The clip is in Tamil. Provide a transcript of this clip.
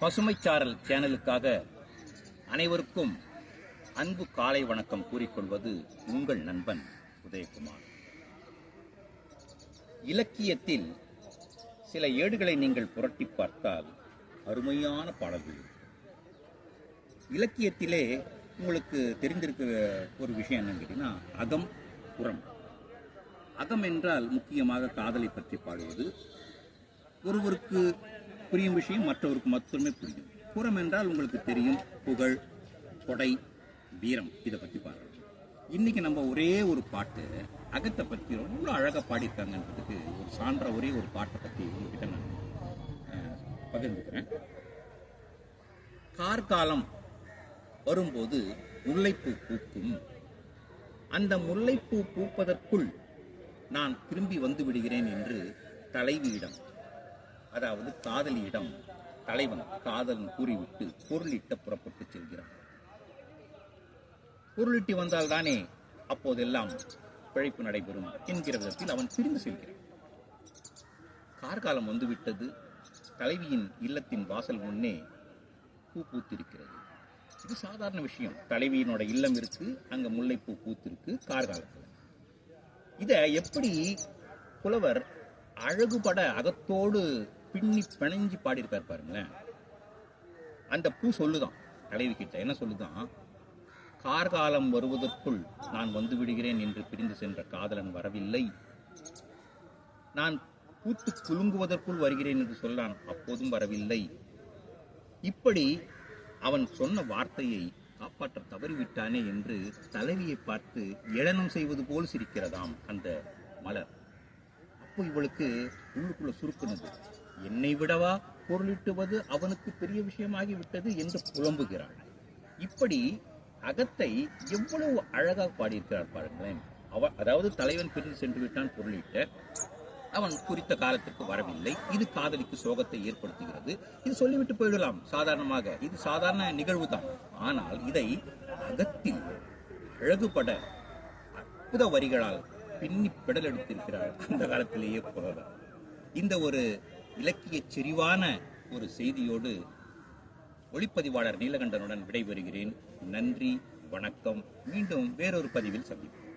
பசுமைச்சாரல் சேனலுக்காக அனைவருக்கும் அன்பு காலை வணக்கம் கூறிக்கொள்வது உங்கள் நண்பன் உதயகுமார். இலக்கியத்தில் சில ஏடுகளை நீங்கள் புரட்டி பார்த்தால் அருமையான பாடல்கள் இலக்கியத்திலே உங்களுக்கு தெரிந்திருக்கிற ஒரு விஷயம் என்னன்னு கேட்டீங்கன்னா அகம் புறம். அகம் என்றால் முக்கியமாக காதலை பற்றி பாடுவது ஒருவருக்கு புரியும் விஷயம் மற்றவருக்கு மட்டுமே புரியும். புறம் என்றால் உங்களுக்கு தெரியும் புகழ் கொடை வீரம் இதை பற்றி பாடுறோம் இன்னைக்கு நம்ம ஒரே ஒரு பாட்டு அகத்தை பற்றி ரொம்ப அழகாக பாடியிருக்காங்கன்றதுக்கு ஒரு சான்ற ஒரே ஒரு பாட்டை பற்றி உங்ககிட்ட நான் பகிர்ந்துக்கிறேன். கார்காலம் வரும்போது முல்லைப்பூ பூக்கும். அந்த முல்லைப்பூ பூப்பதற்குள் நான் திரும்பி வந்து விடுகிறேன் என்று தலைவியிடம் அதாவது காதலியிடம் தலைவன் காதலன் கூறிவிட்டு பொருளிட்ட புறப்பட்டு செல்கிறான். பொருளிட்டு வந்தால் தானே அப்போதெல்லாம் பிழைப்பு நடைபெறும் என்கிற விதத்தில் அவன் பிரிந்து செல்கிறான். கார்காலம் வந்துவிட்டது. தலைவியின் இல்லத்தின் வாசல் முன்னே பூ பூத்திருக்கிறது. இது சாதாரண விஷயம். தலைவியினோட இல்லம் இருக்கு அங்க முல்லைப்பூ பூத்திருக்கு கார்காலத்தில். இதை எப்படி புலவர் அழகுபட அகத்தோடு பின்னி பிணைஞ்சு பாடியிருக்கார் பாருங்களேன். அந்த பூ சொல்லுதான் தலைவி கிட்ட என்ன சொல்லுதான்? கார்காலம் வருவதற்குள் நான் வந்து விடுகிறேன் என்று பிரிந்து சென்ற காதலன் வரவில்லை. நான் பூத்து குலுங்குவதற்குள் வருகிறேன் என்று சொல்லான் அப்போதும் வரவில்லை. இப்படி அவன் சொன்ன வார்த்தையை காப்பாற்ற தவறிவிட்டானே என்று தலைவியை பார்த்து ஏளனம் செய்வது போல் சிரிக்கிறதாம் அந்த மலர். அப்போ இவளுக்கு உள்ளுக்குள்ள சுருக்குனது. என்னை விடவா பொருளிட்டுவது அவனுக்கு பெரிய விஷயமாகிவிட்டது என்று புலம்புகிறாள். இப்படி அகத்தை எவ்வளவு அழகாக பாடியிருக்கிறார் பாருங்களேன். அவ அதாவது தலைவன் பிரிந்து சென்று விட்டான் பொருளிட்ட. அவன் குறித்த காலத்திற்கு வரவில்லை. இது காதலிக்கு சோகத்தை ஏற்படுத்துகிறது. இது சொல்லிவிட்டு போயிடலாம் சாதாரணமாக. இது சாதாரண நிகழ்வு தான் ஆனால் இதை அகத்தில் அழகுபட அற்புத வரிகளால் பின்னி பிடலெடுத்திருக்கிறார் அந்த காலத்திலேயே புலவர் இந்த ஒரு இலக்கிய செறிவான ஒரு செய்தியோடு ஒளிப்பதிவாளர் நீலகண்டனுடன் விடைபெறுகிறேன். நன்றி வணக்கம். மீண்டும் வேறொரு பதிவில் சந்திப்போம்.